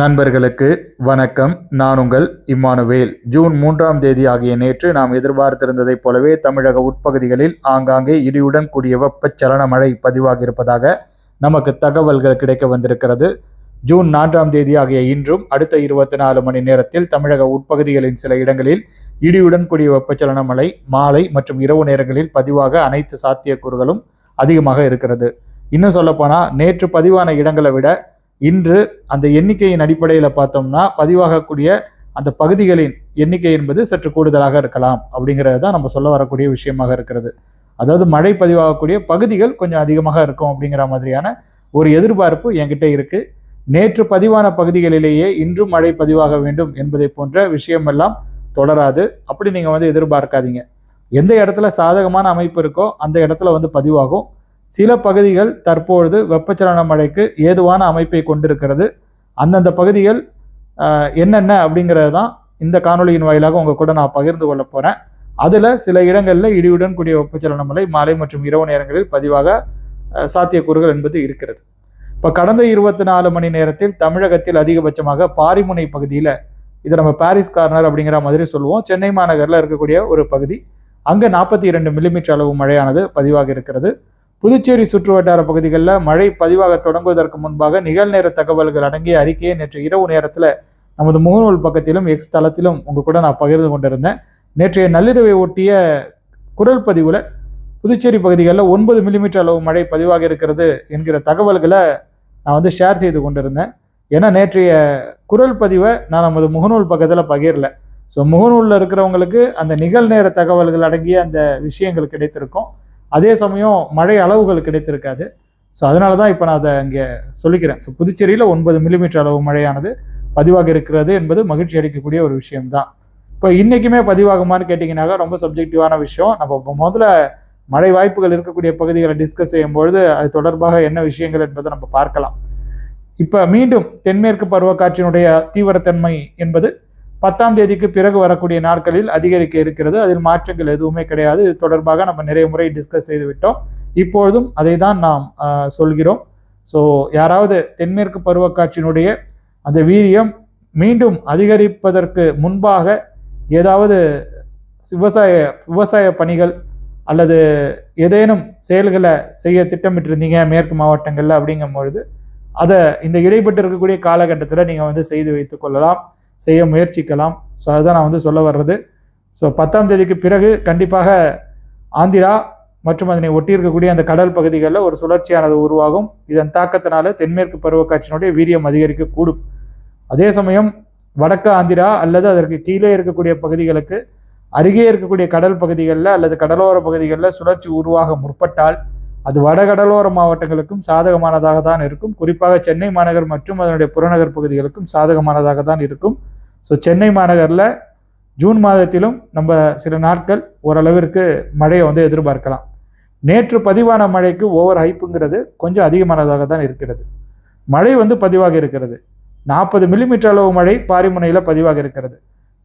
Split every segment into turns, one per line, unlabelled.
நண்பர்களுக்கு வணக்கம். நான் உங்கள் இம்மானுவேல். ஜூன் மூன்றாம் தேதி ஆகிய நேற்று நாம் எதிர்பார்த்திருந்ததைப் போலவே தமிழக உட்பகுதிகளில் ஆங்காங்கே இடியுடன் கூடிய வெப்பச்சலன மழை பதிவாகியிருப்பதாக நமக்கு தகவல்கள் கிடைக்க வந்திருக்கிறது. ஜூன் நான்காம் தேதி ஆகிய இன்றும் அடுத்த இருபத்தி நாலு மணி நேரத்தில் தமிழக உட்பகுதிகளின் சில இடங்களில் இடியுடன் கூடிய வெப்பச்சலன மழை மாலை மற்றும் இரவு நேரங்களில் பதிவாக அனைத்து சாத்தியக்கூறுகளும் அதிகமாக இருக்கிறது. இன்னும் சொல்லப்போனால் நேற்று பதிவான இடங்களை விட இன்று அந்த எண்ணிக்கையின் அடிப்படையில் பார்த்தோம்னா பதிவாகக்கூடிய அந்த பகுதிகளின் எண்ணிக்கை என்பது சற்று கூடுதலாக இருக்கலாம் அப்படிங்கிறது தான் நம்ம சொல்ல வரக்கூடிய விஷயமாக இருக்கிறது. அதாவது மழை பதிவாகக்கூடிய பகுதிகள் கொஞ்சம் அதிகமாக இருக்கும் அப்படிங்கிற மாதிரியான ஒரு எதிர்பார்ப்பு என்கிட்ட இருக்குது நேற்று பதிவான பகுதிகளிலேயே இன்றும் மழை பதிவாக வேண்டும் என்பதை போன்ற விஷயமெல்லாம் தொடராது. அப்படி நீங்கள் வந்து எதிர்பார்க்காதீங்க. எந்த இடத்துல சாதகமான அமைப்பு இருக்கோ அந்த இடத்துல வந்து பதிவாகும். சில பகுதிகள் தற்பொழுது வெப்பச்சலன மழைக்கு ஏதுவான அமைப்பை கொண்டிருக்கிறது. அந்தந்த பகுதிகள் என்னென்ன அப்படிங்கிறது தான் இந்த காணொளியின் வாயிலாக உங்கள் கூட நான் பகிர்ந்து கொள்ள போகிறேன் அதில் சில இடங்களில் இடியுடன் கூடிய வெப்பச்சலன மழை மாலை மற்றும் இரவு நேரங்களில் பதிவாக சாத்தியக்கூறுகள் என்பது இருக்கிறது. இப்போ கடந்த இருபத்தி நாலு மணி நேரத்தில் தமிழகத்தில் அதிகபட்சமாக பாரிமுனை பகுதியில் இதை நம்ம பாரிஸ் கார்னர் அப்படிங்கிற மாதிரி சொல்லுவோம். சென்னை மாநகரில் இருக்கக்கூடிய ஒரு பகுதி. அங்கே நாற்பத்தி இரண்டு மில்லிமீட்டர் அளவு மழையானது பதிவாக இருக்கிறது. புதுச்சேரி சுற்றுவட்டார பகுதிகளில் மழை பதிவாக தொடங்குவதற்கு முன்பாக நிகழ்நேர தகவல்கள் அடங்கிய அறிக்கையை நேற்று இரவு நேரத்தில் நமது முகநூல் பக்கத்திலும் எக்ஸ் தளத்திலும் உங்கள் கூட நான் பகிர்ந்து கொண்டிருந்தேன். நேற்றைய நள்ளிரவை ஒட்டிய குரல் பதிவில் புதுச்சேரி பகுதிகளில் ஒன்பது மில்லிமீட்டர் அளவு மழை பதிவாக இருக்கிறது என்கிற தகவல்களை நான் வந்து ஷேர் செய்து கொண்டிருந்தேன். ஏன்னா நேற்றைய குரல் பதிவை நான் நமது முகநூல் பக்கத்தில் பகிரல. ஸோ முகநூலில் இருக்கிறவங்களுக்கு அந்த நிகழ்நேர தகவல்கள் அடங்கிய அந்த விஷயங்கள் கிடைத்திருக்கும். அதே சமயம் மழை அளவுகள் கிடைத்திருக்காது. ஸோ அதனால தான் இப்போ நான் அதை இங்கே சொல்லிக்கிறேன். ஸோ புதுச்சேரியில் ஒன்பது மில்லிமீட்டர் அளவு மழையானது பதிவாக இருக்கிறது என்பது மகிழ்ச்சி அளிக்கக்கூடிய ஒரு விஷயம்தான். இப்போ இன்றைக்குமே பதிவாகுமான்னு கேட்டிங்கனாக்கா ரொம்ப சப்ஜெக்டிவான விஷயம். நம்ம இப்போ முதல்ல மழை வாய்ப்புகள் இருக்கக்கூடிய பகுதிகளை டிஸ்கஸ் செய்யும்பொழுது அது தொடர்பாக என்ன விஷயங்கள் என்பதை நம்ம பார்க்கலாம். இப்போ மீண்டும் தென்மேற்கு பருவக்காற்றினுடைய தீவிரத்தன்மை என்பது பத்தாம் தேதிக்கு பிறகு வரக்கூடிய நாட்களில் அதிகரிக்க இருக்கிறது. அதில் மாற்றங்கள் எதுவுமே கிடையாது. இது தொடர்பாக நம்ம நிறைய முறை டிஸ்கஸ் செய்து விட்டோம். இப்பொழுதும் அதை தான் நாம் சொல்கிறோம். ஸோ யாராவது தென்மேற்கு பருவக்காற்றினுடைய அந்த வீரியம் மீண்டும் அதிகரிப்பதற்கு முன்பாக ஏதாவது விவசாய விவசாய பணிகள் அல்லது ஏதேனும் செயல்களை செய்ய திட்டமிட்டிருந்தீங்க மேற்கு மாவட்டங்களில் அப்படிங்கும் பொழுது அதை இந்த இடைப்பட்டு இருக்கக்கூடிய காலகட்டத்தில் நீங்கள் வந்து செய்து வைத்துக் கொள்ளலாம். செய்ய முயற்சிக்கலாம். ஸோ அதுதான் நான் வந்து சொல்ல வர்றது. ஸோ பத்தாம் தேதிக்கு பிறகு கண்டிப்பாக ஆந்திரா மற்றும் அதனை ஒட்டி இருக்கக்கூடிய அந்த கடல் பகுதிகளில் ஒரு சுழற்சியானது உருவாகும். இதன் தாக்கத்தினால தென்மேற்கு பருவக்காட்சியினுடைய வீரியம் அதிகரிக்கக்கூடும். அதே சமயம் வடக்கு ஆந்திரா அல்லது அதற்கு கீழே இருக்கக்கூடிய பகுதிகளுக்கு அருகே இருக்கக்கூடிய கடல் பகுதிகளில் அல்லது கடலோர பகுதிகளில் சுழற்சி உருவாக முற்பட்டால் அது வடகடலோர மாவட்டங்களுக்கும் சாதகமானதாக தான் இருக்கும். குறிப்பாக சென்னை மாநகர் மற்றும் அதனுடைய புறநகர் பகுதிகளுக்கும் சாதகமானதாக தான் இருக்கும். ஸோ சென்னை மாநகரில் ஜூன் மாதத்திலும் நம்ம சில நாட்கள் ஓரளவிற்கு மழையை வந்து எதிர்பார்க்கலாம். நேற்று பதிவான மழைக்கு ஓவர் ஹைப்புங்கிறது கொஞ்சம் அதிகமானதாக தான் இருக்கிறது. மழை வந்து பதிவாக இருக்கிறது. நாற்பது மில்லிமீட்டர் அளவு மழை பாரிமுனையில் பதிவாக இருக்கிறது.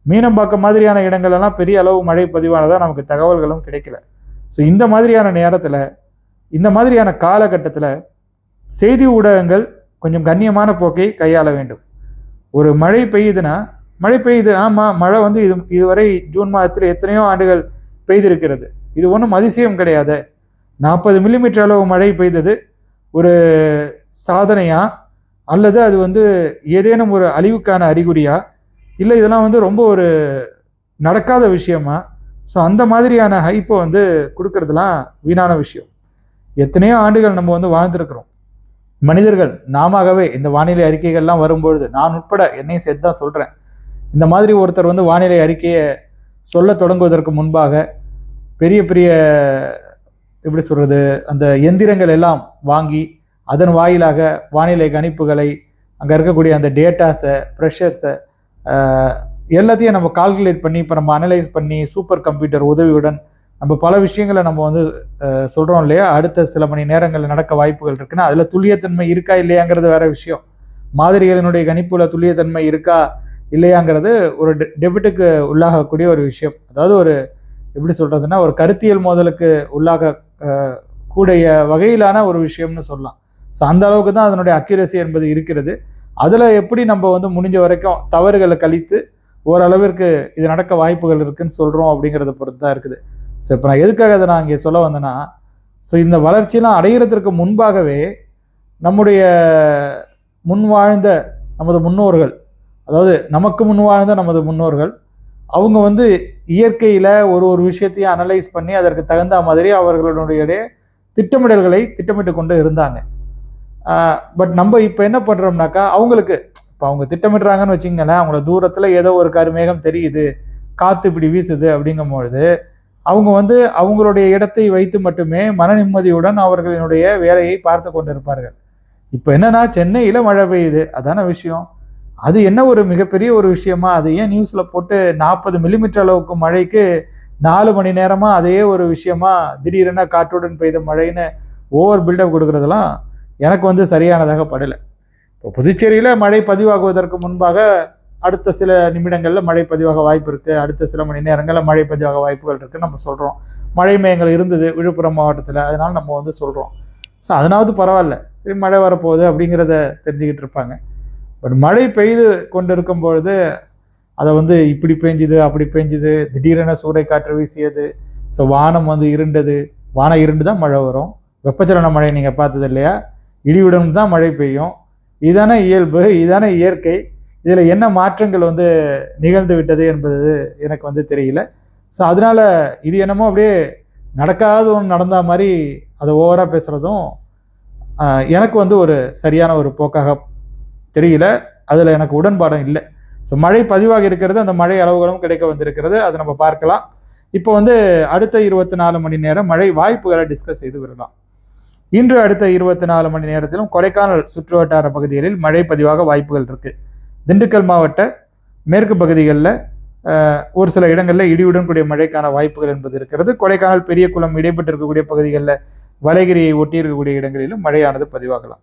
மீனம்பாக்கம் மாதிரியான இடங்கள்லாம் பெரிய அளவு மழை பதிவானதாக நமக்கு தகவல்களும் கிடைக்கல. ஸோ இந்த மாதிரியான நேரத்தில் இந்த மாதிரியான காலகட்டத்தில் செய்தி ஊடகங்கள் கொஞ்சம் கண்ணியமான போக்கை கையாள வேண்டும். ஒரு மழை பெய்யுதுன்னா மழை பெய்யுது. ஆமாம் மழை வந்து இது இதுவரை ஜூன் மாதத்தில் எத்தனையோ ஆண்டுகள் பெய்திருக்கிறது. இது ஒன்றும் அதிசயம் கிடையாது. நாற்பது மில்லிமீட்டர் அளவு மழை பெய்தது. ஒரு சாதனையா? அல்லது அது வந்து ஏதேனும் ஒரு அழிவுக்கான அறிகுறியா? இல்லை இதெல்லாம் வந்து ரொம்ப ஒரு நடக்காத விஷயமா? ஸோ அந்த மாதிரியான ஹைப்பை வந்து கொடுக்கறதுலாம் வீணான விஷயம். எத்தனையோ ஆண்டுகள் நம்ம வந்து வாழ்ந்துருக்கிறோம். மனிதர்கள் நாமவே இந்த வானிலை அறிக்கைகள்லாம் வரும்பொழுது நான் உட்பட என்னையும் சேர்த்து தான் சொல்கிறேன் இந்த மாதிரி ஒருத்தர் வந்து வானிலை அறிக்கையை சொல்ல தொடங்குவதற்கு முன்பாக பெரிய பெரிய எப்படி சொல்கிறது அந்த எந்திரங்கள் எல்லாம் வாங்கி அதன் வாயிலாக வானிலை கணிப்புகளை அங்கே இருக்கக்கூடிய அந்த டேட்டாஸை ப்ரெஷர்ஸை எல்லாத்தையும் நம்ம கால்குலேட் பண்ணி இப்போ நம்ம அனலைஸ் பண்ணி சூப்பர் கம்ப்யூட்டர் உதவியுடன் நம்ம பல விஷயங்களை நம்ம வந்து சொல்கிறோம் இல்லையா? அடுத்த சில மணி நேரங்களில் நடக்க வாய்ப்புகள் இருக்குன்னா அதில் துல்லியத்தன்மை இருக்கா இல்லையாங்கிறது வேற விஷயம். மாதிரிகளினுடைய கணிப்பில் துல்லியத்தன்மை இருக்கா? இல்லையாங்கிறது ஒரு டெ- டெபிட்டுக்கு உள்ளாகக்கூடிய ஒரு விஷயம். அதாவது ஒரு எப்படி சொல்கிறதுனா ஒரு கருத்தியல் மோதலுக்கு உள்ளாக கூடிய வகையிலான ஒரு விஷயம்னு சொல்லலாம். ஸோ அந்த அளவுக்கு தான் அதனுடைய அக்யூரசி என்பது இருக்கிறது. அதில் எப்படி நம்ம வந்து முடிஞ்ச வரைக்கும் தவறுகளை கழித்து ஓரளவிற்கு இது நடக்க வாய்ப்புகள் இருக்குன்னு சொல்கிறோம் அப்படிங்கிறத பொறுத்து தான் இருக்குது. ஸோ இப்போ நான் எதுக்காக அதை நான் இங்கே சொல்ல வந்தேன்னா ஸோ இந்த வளர்ச்சியெலாம் அடைகிறதுக்கு முன்பாகவே நம்முடைய முன் வாழ்ந்த நமது முன்னோர்கள் அதாவது நமக்கு முன் வாழ்ந்த நமது முன்னோர்கள் அவங்க வந்து இயற்கையில் ஒரு ஒரு விஷயத்தையும் அனலைஸ் பண்ணி அதற்கு தகுந்த மாதிரி அவர்களுடைய திட்டமிடல்களை திட்டமிட்டு கொண்டு இருந்தாங்க. பட் நம்ம இப்போ என்ன பண்ணுறோம்னாக்கா அவங்களுக்கு இப்போ அவங்க திட்டமிடுறாங்கன்னு வச்சிங்களேன் அவங்கள தூரத்தில் ஏதோ ஒரு கருமேகம் தெரியுது காற்று இப்படி வீசுது அப்படிங்கும்பொழுது அவங்க வந்து அவங்களுடைய இடத்தை வைத்து மட்டுமே மன நிம்மதியுடன் அவர்களினுடைய வேலையை பார்த்து கொண்டிருப்பார்கள். இப்போ என்னன்னா சென்னையில் மழை பெய்யுது. அதான விஷயம். அது என்ன ஒரு மிகப்பெரிய ஒரு விஷயமா? அது ஏன் நியூஸில் போட்டு நாற்பது மில்லிமீட்டர் அளவுக்கு மழைக்கு நாலு மணி நேரமாக அதே ஒரு விஷயமா திடீரென காற்றுடன் பெய்த மழைன்னு ஓவர் பில்டப் கொடுக்குறதெல்லாம் எனக்கு வந்து சரியானதாக படலை. இப்போ புதுச்சேரியில் மழை பதிவாகுவதற்கு முன்பாக அடுத்த சில நிமிடங்களில் மழை பதிவாக வாய்ப்பு இருக்குது அடுத்த சில மணி நேரங்களில் மழை பதிவாக வாய்ப்புகள் இருக்குதுன்னு நம்ம சொல்கிறோம் மழை மேயங்கள் இருந்தது விழுப்புரம் மாவட்டத்தில் அதனால் நம்ம வந்து சொல்கிறோம் ஸோ அதனாவது பரவாயில்ல. சரி மழை வரப்போகுது அப்படிங்கிறத தெரிஞ்சுக்கிட்டு இருப்பாங்க. பட் மழை பெய்து கொண்டு இருக்கும் பொழுது அதை வந்து இப்படி பெஞ்சுது அப்படி பெஞ்சுது திடீரென சூறை காற்று வீசியது ஸோ வானம் வந்து இருண்டது வானம் இருண்டு தான் மழை வரும். வெப்பச்சலன மழை நீங்கள் பார்த்தது இல்லையா? இடியுடன் தான் மழை பெய்யும். இதான இயல்பு இதான இயற்கை. இதில் என்ன மாற்றங்கள் வந்து நிகழ்ந்து விட்டது என்பது எனக்கு வந்து தெரியல. ஸோ அதனால் இது என்னமோ அப்படியே நடக்காத ஒன்று நடந்த மாதிரி அதை ஓவராக பேசுகிறதும் எனக்கு வந்து ஒரு சரியான ஒரு போக்காக தெரியல. அதில் எனக்கு உடன்பாடம் இல்லை. ஸோ மழை பதிவாக இருக்கிறது அந்த மழை அளவுகளும் கிடைக்க வந்திருக்கிறது. அதை நம்ம பார்க்கலாம். இப்போ வந்து அடுத்த இருபத்தி நாலு மணி நேரம் மழை வாய்ப்புகளை டிஸ்கஸ் செய்து விடலாம். இன்று அடுத்த இருபத்தி நாலு மணி நேரத்திலும் கொடைக்கானல் சுற்றுவட்டார பகுதிகளில் மழை பதிவாக வாய்ப்புகள் இருக்குது திண்டுக்கல் மாவட்ட மேற்கு பகுதிகளில் ஒரு சில இடங்களில் இடியுடன் கூடிய மழைக்கான வாய்ப்புகள் என்பது இருக்கிறது. கொடைக்கானல் பெரிய குளம் இடைப்பட்டு இருக்கக்கூடிய பகுதிகளில் வலைகிரியை ஒட்டி இருக்கக்கூடிய இடங்களிலும் மழையானது பதிவாகலாம்.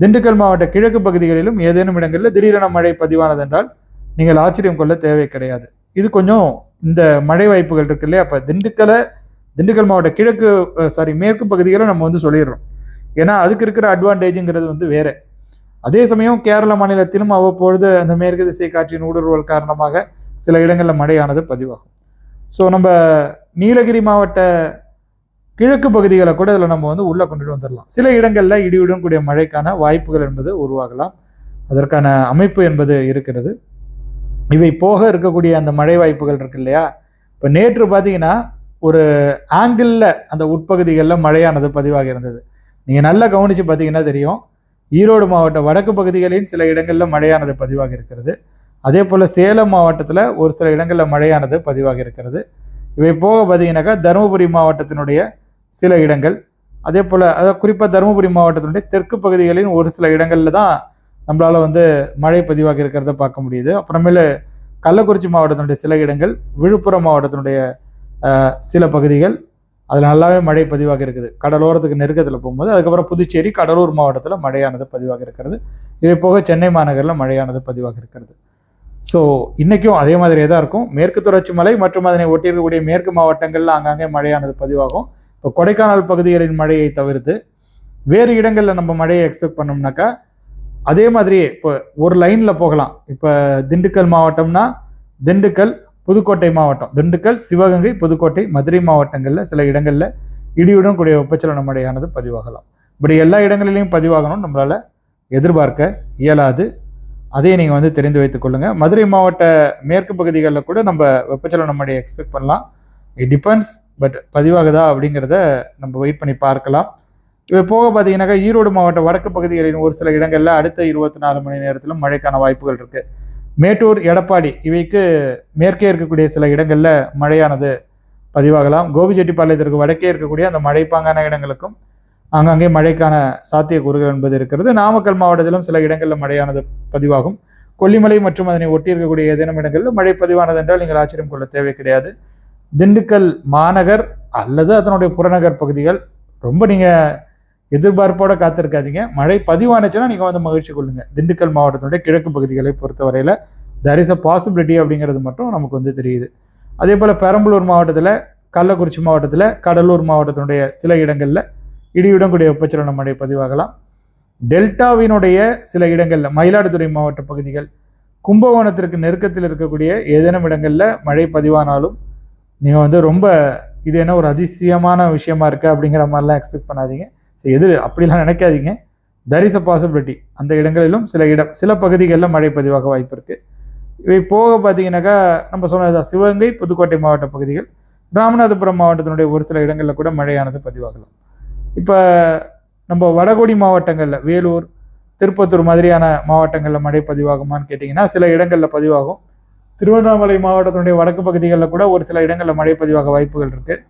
திண்டுக்கல் மாவட்ட கிழக்கு பகுதிகளிலும் ஏதேனும் இடங்களில் திடீரென மழை பதிவானதென்றால் நீங்கள் ஆச்சரியம் கொள்ள தேவை கிடையாது. இது கொஞ்சம் இந்த மழை வாய்ப்புகள் இருக்கு இல்லையா? அப்போ திண்டுக்கலை திண்டுக்கல் மாவட்ட கிழக்கு சாரி மேற்கு பகுதிகளை நம்ம வந்து சொல்லிடுறோம். ஏன்னா அதுக்கு இருக்கிற அட்வான்டேஜுங்கிறது வந்து வேறு. அதே சமயம் கேரள மாநிலத்திலும் அவ்வப்பொழுது அந்த மேற்கு திசை காற்றின் ஊடுருவல் காரணமாக சில இடங்களில் மழையானது பதிவாகும். ஸோ நம்ம நீலகிரி மாவட்ட கிழக்கு பகுதிகளை கூட இதில் நம்ம வந்து உள்ளே கொண்டுட்டு வந்துடலாம். சில இடங்களில் இடியுடன் கூடிய மழைக்கான வாய்ப்புகள் என்பது உருவாகலாம். அதற்கான அமைப்பு என்பது இருக்கிறது. இவை போக இருக்கக்கூடிய அந்த மழை வாய்ப்புகள் இருக்கு இல்லையா? இப்போ நேற்று பார்த்தீங்கன்னா ஒரு ஆங்கிளில் அந்த உட்பகுதிகளில் மழையானது பதிவாக இருந்தது. நீங்கள் நல்லா கவனித்து பார்த்தீங்கன்னா தெரியும். ஈரோடு மாவட்ட வடக்கு பகுதிகளின் சில இடங்களில் மழையானது பதிவாக இருக்கிறது. அதே போல் சேலம் மாவட்டத்தில் ஒரு சில இடங்களில் மழையானது பதிவாக இருக்கிறது. இவை போக பார்த்தீங்கன்னாக்கா தருமபுரி மாவட்டத்தினுடைய சில இடங்கள். அதே போல் அதாவது குறிப்பாக தருமபுரி மாவட்டத்தினுடைய தெற்கு பகுதிகளின் ஒரு சில இடங்களில் தான் நம்மளால் வந்து மழை பதிவாக இருக்கிறத பார்க்க முடியுது. அப்புறமேலு கள்ளக்குறிச்சி மாவட்டத்தினுடைய சில இடங்கள் விழுப்புரம் மாவட்டத்தினுடைய சில பகுதிகள் அதில் நல்லாவே மழை பதிவாக இருக்குது. கடலோரத்துக்கு நெருக்கத்தில் போகும்போது அதுக்கப்புறம் புதுச்சேரி கடலூர் மாவட்டத்தில் மழையானது பதிவாக இருக்கிறது. இதே போக சென்னை மாநகரில் மழையானது பதிவாக இருக்கிறது. ஸோ இன்றைக்கும் அதே மாதிரியே தான் இருக்கும். மேற்கு தொடர்ச்சி மலை மற்றும் அதனை ஒட்டியிருக்கக்கூடிய மேற்கு மாவட்டங்களில் அங்கங்கே மழையானது பதிவாகும். இப்போ கொடைக்கானல் பகுதிகளின் மழையை தவிர்த்து வேறு இடங்களில் நம்ம மழையை எக்ஸ்பெக்ட் பண்ணோம்னாக்கா அதே மாதிரியே இப்போ ஒரு லைனில் போகலாம். இப்போ திண்டுக்கல் மாவட்டம்னா திண்டுக்கல் புதுக்கோட்டை மாவட்டம். திண்டுக்கல் சிவகங்கை புதுக்கோட்டை மதுரை மாவட்டங்களில் சில இடங்களில் இடியுடன் கூடிய வெப்பச்சலன மழையானது பதிவாகலாம். இப்படி எல்லா இடங்களிலையும் பதிவாகணும்னு நம்மளால் எதிர்பார்க்க இயலாது. அதையும் நீங்கள் வந்து தெரிந்து வைத்துக் கொள்ளுங்கள் மதுரை மாவட்ட மேற்கு பகுதிகளில் கூட நம்ம வெப்பச்சலன மழையை எக்ஸ்பெக்ட் பண்ணலாம். இட் டிபெண்ட்ஸ் பட் பதிவாகுதா அப்படிங்கிறத நம்ம வெயிட் பண்ணி பார்க்கலாம். இவை போக பார்த்தீங்கன்னாக்கா ஈரோடு மாவட்ட வடக்கு பகுதிகளின் ஒரு சில இடங்களில் அடுத்த இருபத்தி நாலு மணி நேரத்திலும் மழைக்கான வாய்ப்புகள் இருக்குது மேட்டூர் எடப்பாடி இவைக்கு மேற்கே இருக்கக்கூடிய சில இடங்களில் மழையானது பதிவாகலாம். கோபிச்செட்டிப்பாளையத்திற்கு வடக்கே இருக்கக்கூடிய அந்த மழைப்பாங்கான இடங்களுக்கும் அங்கங்கே மழைக்கான சாத்தியக்கூறுகள் என்பது இருக்கிறது. நாமக்கல் மாவட்டத்திலும் சில இடங்களில் மழையானது பதிவாகும். கொல்லிமலை மற்றும் அதனை ஒட்டி இருக்கக்கூடிய ஏதேனும் இடங்களில் மழை பதிவானது என்றால் நீங்கள் ஆச்சரியம் கொள்ள தேவை கிடையாது. திண்டுக்கல் மாநகர் அல்லது அதனுடைய புறநகர் பகுதிகள் ரொம்ப நீங்கள் எதிர்பார்ப்போட காத்திருக்காதீங்க. மழை பதிவானுச்சுன்னா நீங்கள் வந்து மகிழ்ச்சி கொள்ளுங்கள் திண்டுக்கல் மாவட்டத்தினுடைய கிழக்கு பகுதிகளை பொறுத்தவரையில் தர் இஸ் அ பாசிபிலிட்டி அப்படிங்கிறது மட்டும் நமக்கு வந்து தெரியுது. அதே போல் பெரம்பலூர் மாவட்டத்தில் கள்ளக்குறிச்சி மாவட்டத்தில் கடலூர் மாவட்டத்தினுடைய சில இடங்களில் இடியுடன் கூடிய வெப்பச்சலன மழை பதிவாகலாம். டெல்டாவினுடைய சில இடங்களில் மயிலாடுதுறை மாவட்ட பகுதிகள் கும்பகோணத்திற்கு நெருக்கத்தில் இருக்கக்கூடிய ஏதேனும் இடங்களில் மழை பதிவானாலும் நீங்கள் வந்து ரொம்ப இது என்ன ஒரு அதிசயமான விஷயமா இருக்குது அப்படிங்கிற மாதிரிலாம் எக்ஸ்பெக்ட் பண்ணாதீங்க. ஸோ எது அப்படிலாம் நினைக்காதீங்க. தர் இஸ் அ பாசிபிலிட்டி அந்த இடங்களிலும் சில இடம் சில பகுதிகளில் மழை பதிவாக வாய்ப்பு இருக்குது இவை போக பார்த்தீங்கன்னாக்கா நம்ம சொன்னது சிவகங்கை புதுக்கோட்டை மாவட்ட பகுதிகள் ராமநாதபுரம் மாவட்டத்தினுடைய ஒரு சில இடங்களில் கூட மழையானது பதிவாகலாம். இப்போ நம்ம வடகோடி மாவட்டங்களில் வேலூர் திருப்பத்தூர் மாதிரியான மாவட்டங்களில் மழை பதிவாகுமான்னு கேட்டிங்கன்னா சில இடங்களில் பதிவாகும். திருவண்ணாமலை மாவட்டத்தினுடைய வடக்கு பகுதிகளில் கூட ஒரு சில இடங்களில் மழை பதிவாக வாய்ப்புகள் இருக்குது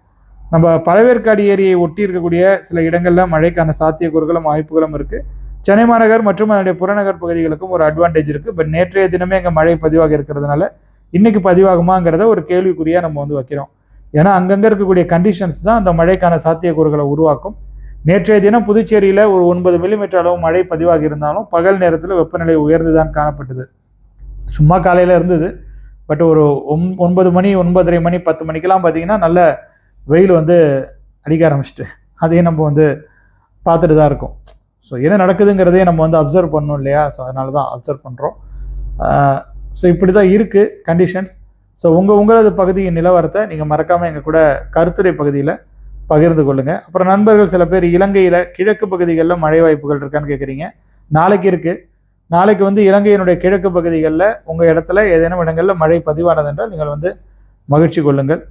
நம்ம பழவேற்காடு ஏரியை ஒட்டி இருக்கக்கூடிய சில இடங்களில் மழைக்கான சாத்தியக்கூறுகளும் வாய்ப்புகளும் இருக்குது சென்னை மாநகர் மற்றும் அதனுடைய புறநகர் பகுதிகளுக்கும் ஒரு அட்வான்டேஜ் இருக்குது பட் நேற்றைய தினமே அங்கே மழை பதிவாக இருக்கிறதுனால இன்றைக்கி பதிவாகுமாங்கிறத ஒரு கேள்விக்குறியாக நம்ம வந்து வைக்கிறோம். ஏன்னா அங்கங்கே இருக்கக்கூடிய கண்டிஷன்ஸ் தான் அந்த மழைக்கான சாத்தியக்கூறுகளை உருவாக்கும். நேற்றைய தினம் புதுச்சேரியில் ஒரு ஒன்பது மில்லிமீட்டர் அளவு மழை பதிவாகி இருந்தாலும் பகல் நேரத்தில் வெப்பநிலை உயர்ந்து தான் காணப்பட்டது. சும்மா காலையில் இருந்தது. பட் ஒரு ஒன்பது மணி ஒன்பதரை மணி பத்து மணிக்கெல்லாம் பார்த்தீங்கன்னா நல்ல வெயில் வந்து அடிக்க ஆரம்பிச்சிட்டு. அதையும் நம்ம வந்து பார்த்துட்டு தான் இருக்கோம். ஸோ என்ன நடக்குதுங்கிறதே நம்ம வந்து அப்சர்வ் பண்ணணும் இல்லையா? ஸோ அதனால தான் அப்சர்வ் பண்ணுறோம் ஸோ இப்படி தான் இருக்குது கண்டிஷன்ஸ் ஸோ உங்கள் உங்களது பகுதியின் நிலவரத்தை நீங்கள் மறக்காமல் எங்கள் கூட கருத்துரை பகுதியில் பகிர்ந்து கொள்ளுங்கள் அப்புறம் நண்பர்கள் சில பேர் இலங்கையில் கிழக்கு பகுதிகளில் மழை வாய்ப்புகள் இருக்கான்னு கேட்குறீங்க நாளைக்கு இருக்குது நாளைக்கு வந்து இலங்கையினுடைய கிழக்கு பகுதிகளில் உங்கள் இடத்துல ஏதேனும் இடங்களில் மழை பதிவானது என்றால் நீங்கள் வந்து மகிழ்ச்சி கொள்ளுங்கள்.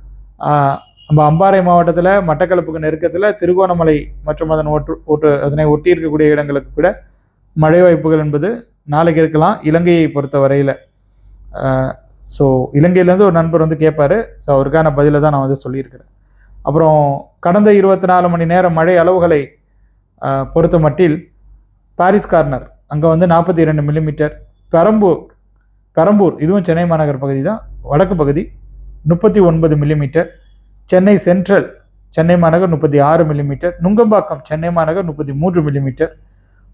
நம்ம அம்பாறை மாவட்டத்தில் மட்டக்களப்புக்கு நெருக்கத்தில் திருகோணமலை மற்றும் அதன் ஒட்டு ஒட்டு அதனை ஒட்டி இருக்கக்கூடிய இடங்களுக்கு கூட மழை வாய்ப்புகள் என்பது நாளைக்கு இருக்கலாம் இலங்கையை பொறுத்த வரையில் ஸோ இலங்கையிலேருந்து ஒரு நண்பர் வந்து கேட்பார் ஸோ அவருக்கான பதிலை தான் நான் வந்து சொல்லியிருக்கிறேன். அப்புறம் கடந்த இருபத்தி நாலு மணி நேரம் மழை அளவுகளை பொறுத்த மட்டில் பாரிஸ் கார்னர் அங்கே வந்து நாற்பத்தி இரண்டு மில்லிமீட்டர் பெரம்பூர் பெரம்பூர் இதுவும் சென்னை மாநகர் பகுதி தான் வடக்கு பகுதி முப்பத்தி ஒன்பது மில்லிமீட்டர் சென்னை சென்ட்ரல் சென்னை மாநகர் முப்பத்தி ஆறு மில்லிமீட்டர் நுங்கம்பாக்கம் சென்னை மாநகர் முப்பத்தி மூன்று மில்லிமீட்டர்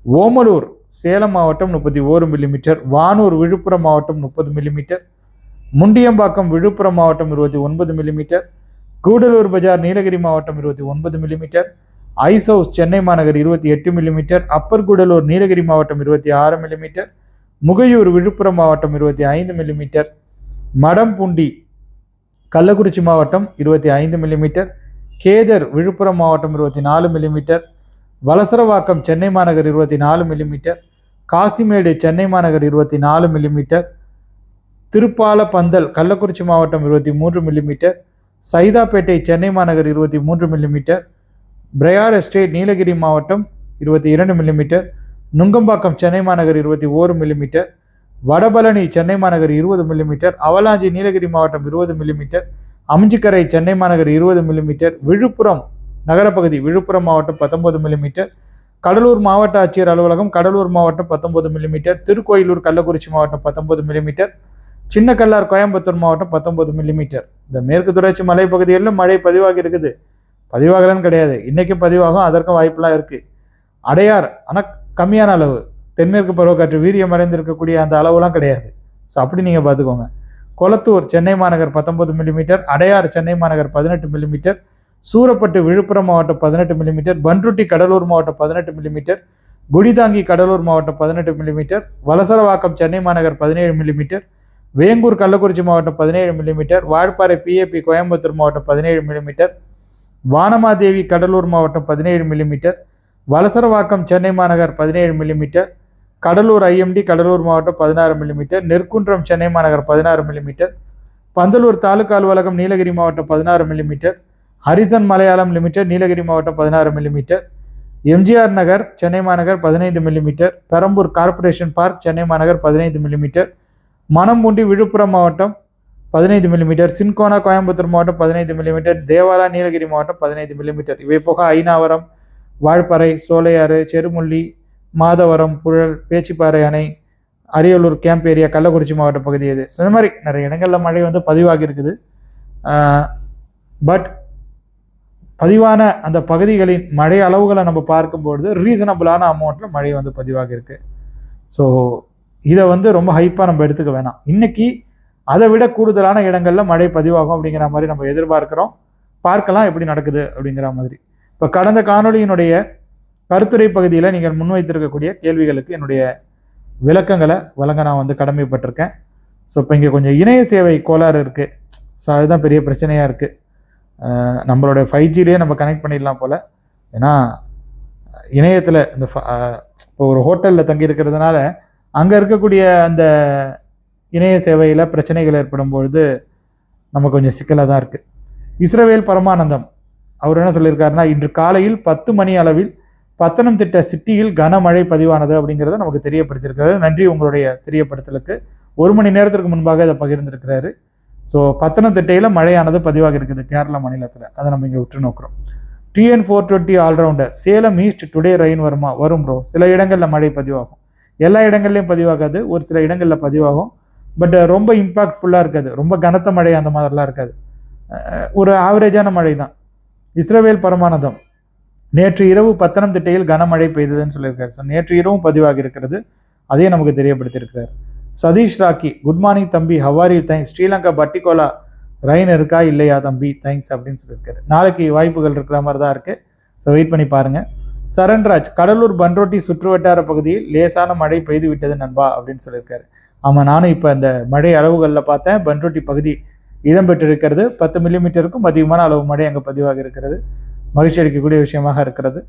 ஓமலூர் சேலம் மாவட்டம் முப்பத்தி ஓரு மில்லிமீட்டர் வானூர் விழுப்புரம் மாவட்டம் முப்பது மில்லிமீட்டர் முண்டியம்பாக்கம் விழுப்புரம் மாவட்டம் இருபத்தி ஒன்பது மில்லிமீட்டர் கூடலூர் பஜார் நீலகிரி மாவட்டம் இருபத்தி ஒன்பது மில்லிமீட்டர் ஐஸ் ஹவுஸ் சென்னை மாநகர் இருபத்தி எட்டு மில்லிமீட்டர் அப்பர் கூடலூர் நீலகிரி மாவட்டம் இருபத்தி ஆறு மில்லிமீட்டர் முகையூர் விழுப்புரம் மாவட்டம் இருபத்தி ஐந்து மில்லிமீட்டர் மடம்புண்டி கள்ளக்குறிச்சி மாவட்டம் இருபத்தி ஐந்து மில்லிமீட்டர் கேதர் விழுப்புரம் மாவட்டம் இருபத்தி நாலு மில்லிமீட்டர் வலசரவாக்கம் சென்னை மாநகர் இருபத்தி நாலு மில்லிமீட்டர் காசிமேடு சென்னை மாநகர் இருபத்தி நாலு மில்லிமீட்டர் திருப்பாலப்பந்தல் கள்ளக்குறிச்சி மாவட்டம் இருபத்தி மூன்று மில்லிமீட்டர் சைதாப்பேட்டை சென்னை மாநகர் இருபத்தி மூன்று மில்லிமீட்டர் பிரையார் எஸ்டேட் நீலகிரி மாவட்டம் இருபத்தி இரண்டு மில்லிமீட்டர் நுங்கம்பாக்கம் சென்னை மாநகர் இருபத்தி ஓரு மில்லிமீட்டர் வடபழனி சென்னை மாநகர் இருபது மில்லிமீட்டர் அவலாஞ்சி நீலகிரி மாவட்டம் இருபது மில்லிமீட்டர் அமிஞ்சிக்கரை சென்னை மாநகர் இருபது மில்லிமீட்டர் விழுப்புரம் நகரப்பகுதி விழுப்புரம் மாவட்டம் பத்தொன்பது மில்லிமீட்டர் கடலூர் மாவட்ட ஆட்சியர் அலுவலகம் கடலூர் மாவட்டம் பத்தொன்பது மில்லிமீட்டர் திருக்கோயிலூர் கள்ளக்குறிச்சி மாவட்டம் பத்தொன்பது மில்லிமீட்டர் சின்ன கல்லார் கோயம்புத்தூர் மாவட்டம் பத்தொன்பது மில்லிமீட்டர் இந்த மேற்கு தொடர்ச்சி மலைப்பகுதியிலும் மழை பதிவாகி இருக்குது. பதிவாகலன்னு கிடையாது. இன்றைக்கும் பதிவாகும் அதற்கும் வாய்ப்பெல்லாம் இருக்குது அடையார் ஆனால் கம்மியான அளவு. தென்மேற்கு பருவக்காற்று வீரியம் அடைந்திருக்கக்கூடிய அந்த அளவுலாம் கிடையாது. ஸோ அப்படி நீங்கள் பார்த்துக்கோங்க. கொளத்தூர் சென்னை மாநகர் பத்தொன்பது மில்லிமீட்டர் அடையார் சென்னை மாநகர் பதினெட்டு மில்லிமீட்டர் சூரப்பட்டு விழுப்புரம் மாவட்டம் பதினெட்டு மில்லிமீட்டர் பன்ருட்டி கடலூர் மாவட்டம் பதினெட்டு மில்லிமீட்டர் குடிதாங்கி கடலூர் மாவட்டம் பதினெட்டு மில்லிமீட்டர் வலசரவாக்கம் சென்னை மாநகர் பதினேழு மில்லிமீட்டர் வேங்கூர் கள்ளக்குறிச்சி மாவட்டம் பதினேழு மில்லிமீட்டர் வாழப்பாறை பிஏபி கோயம்புத்தூர் மாவட்டம் பதினேழு மில்லிமீட்டர் வானமாதேவி கடலூர் மாவட்டம் பதினேழு மில்லிமீட்டர் வலசரவாக்கம் சென்னை மாநகர் பதினேழு மில்லிமீட்டர் கடலூர் ஐஎம்டி கடலூர் மாவட்டம் பதினாறு மில்லிமீட்டர் நெற்குன்றம் சென்னை மாநகர் பதினாறு மில்லிமீட்டர் பந்தலூர் தாலுகா அலுவலகம் நீலகிரி மாவட்டம் பதினாறு millimetre Harrison Malayalam limited Nilgiri மாவட்டம் பதினாறு மில்லிமீட்டர் எம்ஜிஆர் நகர் சென்னை மாநகர் பதினைந்து millimetre Perambur corporation park Chennai மாநகர் பதினைந்து மில்லிமீட்டர் மணம்பூண்டி விழுப்புரம் மாவட்டம் பதினைந்து மில்லிமீட்டர் சின்கோனா கோயம்புத்தூர் மாவட்டம் பதினைந்து மில்லிமீட்டர் தேவாரா நீலகிரி மாவட்டம் பதினைந்து மில்லிமீட்டர் இவை போக ஐநாவரம் வாழ்பறை சோலையாறு செருமுள்ளி மாதவரம் புழல் பேச்சிப்பாறை அணை அரியலூர் கேம்ப் ஏரியா கள்ளக்குறிச்சி மாவட்ட பகுதி இது. ஸோ இந்த மாதிரி நிறைய இடங்களில் மழை வந்து பதிவாகி இருக்குது. பட் பதிவான அந்த பகுதிகளின் மழை அளவுகளை நம்ம பார்க்கும்பொழுது ரீசனபிளான அமௌண்ட்டில் மழை வந்து பதிவாகி இருக்குது ஸோ இதை வந்து ரொம்ப ஹைப்பாக நம்ம எடுத்துக்க வேணாம். இன்றைக்கி அதை விட கூடுதலான இடங்களில் மழை பதிவாகும் அப்படிங்கிற மாதிரி நம்ம எதிர்பார்க்கிறோம். பார்க்கலாம் எப்படி நடக்குது அப்படிங்கிற மாதிரி. இப்போ கடந்த காணொளியினுடைய கருத்துரை பகுதியில் நீங்கள் முன்வைத்திருக்கக்கூடிய கேள்விகளுக்கு என்னுடைய விளக்கங்களை வழங்க நான் வந்து கடமைப்பட்டிருக்கேன். ஸோ இப்போ இங்கே கொஞ்சம் இணைய சேவை கோளாறு இருக்குது ஸோ அதுதான் பெரிய பிரச்சனையாக இருக்குது நம்மளோட ஃபைவ் ஜிலேயே நம்ம கனெக்ட் பண்ணிடலாம் போல். ஏன்னா இணையத்தில் இந்த ஃப- இப்போ ஒரு ஹோட்டலில் தங்கி இருக்கிறதுனால அங்கே இருக்கக்கூடிய அந்த இணைய சேவையில் பிரச்சனைகள் ஏற்படும் பொழுது நமக்கு கொஞ்சம் சிக்கலாக தான் இருக்குது இஸ்ரவேல் பரமானந்தம் அவர் என்ன சொல்லியிருக்காருன்னா இன்று காலையில் பத்து மணி அளவில் பத்தனம்திட்ட சிட்டியில் கனமழை பதிவானது அப்படிங்கிறத நமக்கு தெரியப்படுத்தியிருக்காரு நன்றி உங்களுடைய தெரியப்படுத்தலுக்கு. ஒரு மணி நேரத்திற்கு முன்பாக இதை பகிர்ந்திருக்கிறாரு. ஸோ பத்தனம்திட்டையில் மழையானது பதிவாக இருக்குது கேரளா மாநிலத்தில். அதை நம்ம இங்கே உற்று நோக்குறோம். TN four twenty allrounder Salem east today rain வருமா? வரும் ப்ரோ சில இடங்களில் மழை பதிவாகும். எல்லா இடங்கள்லையும் பதிவாகாது. ஒரு சில இடங்களில் பதிவாகும். பட் uh, ரொம்ப இம்பாக்ட்ஃபுல்லாக இருக்காது. ரொம்ப கனத்த மழை அந்த மாதிரிலாம் இருக்காது. ஒரு ஆவரேஜான மழை தான் இஸ்ரவேல் பரமானதம். நேற்று இரவு பத்தனம்திட்டையில் கனமழை பெய்ததுன்னு சொல்லியிருக்காரு. ஸோ நேற்று இரவும் பதிவாகி இருக்கிறது. அதையும் நமக்கு தெரியப்படுத்தியிருக்கிறார். சதீஷ் ராக்கி குட் மார்னிங் தம்பி ஹவாரி தேங்க்ஸ் ஸ்ரீலங்கா பட்டிகோலா ரெயின் இருக்கா? இல்லையா தம்பி? தேங்க்ஸ் அப்படின்னு சொல்லியிருக்காரு. நாளைக்கு வாய்ப்புகள் இருக்கிற மாதிரி தான் இருக்குது ஸோ வெயிட் பண்ணி பாருங்கள் சரண்ராஜ் கடலூர் பன்ரோட்டி சுற்றுவட்டார பகுதியில் லேசான மழை பெய்து விட்டது நண்பா? அப்படின்னு சொல்லியிருக்காரு. ஆமாம் நானும் இப்போ அந்த மழை அளவுகளில் பார்த்தேன். பன்ரொட்டி பகுதி இடம்பெற்றிருக்கிறது பத்து மில்லிமீட்டருக்கும் அதிகமான அளவு மழை அங்கே பதிவாகி இருக்கிறது. மகிழ்ச்சி அளிக்கக்கூடிய விஷயமாக இருக்கிறது.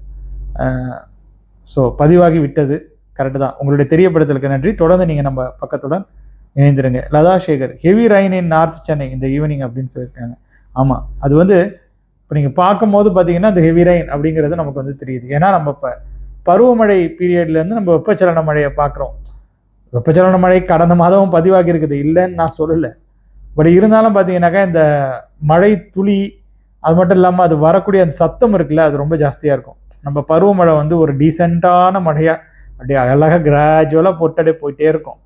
ஸோ பதிவாகி விட்டது. கரெக்டு தான். உங்களுடைய தெரியப்படுத்தலுக்கு நன்றி. தொடர்ந்து நீங்கள் நம்ம பக்கத்துடன் இணைந்திருங்க. Latha Sekar heavy rain in north Chennai இந்த ஈவினிங் அப்படின்னு சொல்லியிருக்காங்க. ஆமாம் அது வந்து இப்போ நீங்கள் பார்க்கும்போது பார்த்தீங்கன்னா இந்த ஹெவி ரைன் அப்படிங்கிறது நமக்கு வந்து தெரியுது. ஏன்னா நம்ம இப்போ பருவமழை பீரியட்லேருந்து நம்ம வெப்பச்சலன மழையை பார்க்குறோம். வெப்பச்சலன மழை கடந்த மாதமும் பதிவாகி இருக்குது இல்லைன்னு நான் சொல்லலை. பட் இருந்தாலும் பார்த்தீங்கன்னாக்கா இந்த மழை துளி அது மட்டும் இல்லாமல் அது வரக்கூடிய அந்த சத்தம் இருக்குல்ல அது ரொம்ப ஜாஸ்தியாக இருக்கும். நம்ம பருவமழை வந்து ஒரு டீசெண்டான மழையாக அப்படியே அழகாக கிராஜுவலாக பொட்டடே போயிட்டே இருக்கும்.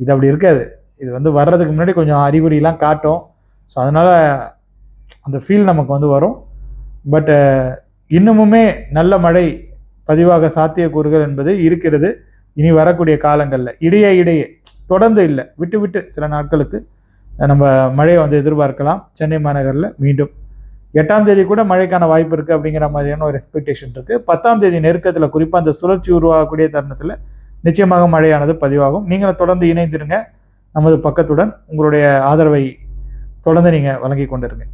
இது அப்படி இருக்காது. இது வந்து வர்றதுக்கு முன்னாடி கொஞ்சம் அறிகுறிலாம் காட்டும். ஸோ அதனால் அந்த ஃபீல் நமக்கு வந்து வரும். பட்டு இன்னமுமே நல்ல மழை பதிவாக சாத்தியக்கூறுகள் என்பது இருக்கிறது. இனி வரக்கூடிய காலங்களில். இடையே இடையே. தொடர்ந்து இல்லை. விட்டு விட்டு சில நாட்களுக்கு நம்ம மழையை வந்து எதிர்பார்க்கலாம். சென்னை மாநகரில் மீண்டும். எட்டாம் தேதி கூட மழைக்கான வாய்ப்பு இருக்குது அப்படிங்கிற மாதிரியான ஒரு எக்ஸ்பெக்டேஷன் இருக்குது பத்தாம் தேதி நெருக்கத்தில் குறிப்பாக அந்த சுழற்சி உருவாகக்கூடிய தருணத்தில் நிச்சயமாக மழையானது பதிவாகும். நீங்களும் தொடர்ந்து இணைந்திருங்க. நமது பக்கத்துடன் உங்களுடைய ஆதரவை தொடர்ந்து நீங்கள் வழங்கி கொண்டிருங்க.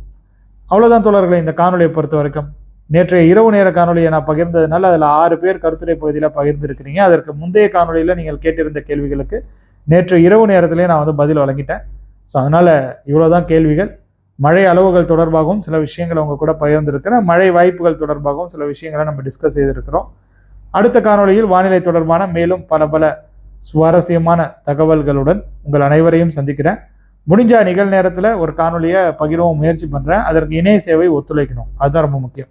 அவ்வளோதான் தோழர்களே இந்த காணொலியை பொறுத்த வரைக்கும். நேற்றைய இரவு நேர காணொலியை நான் பகிர்ந்ததுனால அதில் ஆறு பேர் கருத்துரை பகுதியில் பகிர்ந்துருக்கிறீங்க. அதற்கு முந்தைய காணொலியில் நீங்கள் கேட்டிருந்த கேள்விகளுக்கு நேற்று இரவு நேரத்திலே நான் வந்து பதில் வழங்கிட்டேன். ஸோ அதனால் இவ்வளோ தான் கேள்விகள். மழை அளவுகள் தொடர்பாகவும் சில விஷயங்களை உங்கள் கூட பகிர்ந்துருக்கிறேன். மழை வாய்ப்புகள் தொடர்பாகவும் சில விஷயங்களை நம்ம டிஸ்கஸ் செய்திருக்கிறோம். அடுத்த காணொளியில் வானிலை தொடர்பான மேலும் பல பல சுவாரஸ்யமான தகவல்களுடன் உங்கள் அனைவரையும் சந்திக்கிறேன். முடிஞ்ச நிகழ் நேரத்தில் ஒரு காணொலியை பகிரவும் முயற்சி பண்ணுறேன் அதற்கு இணைய சேவை ஒத்துழைக்கணும். அதுதான் ரொம்ப முக்கியம்.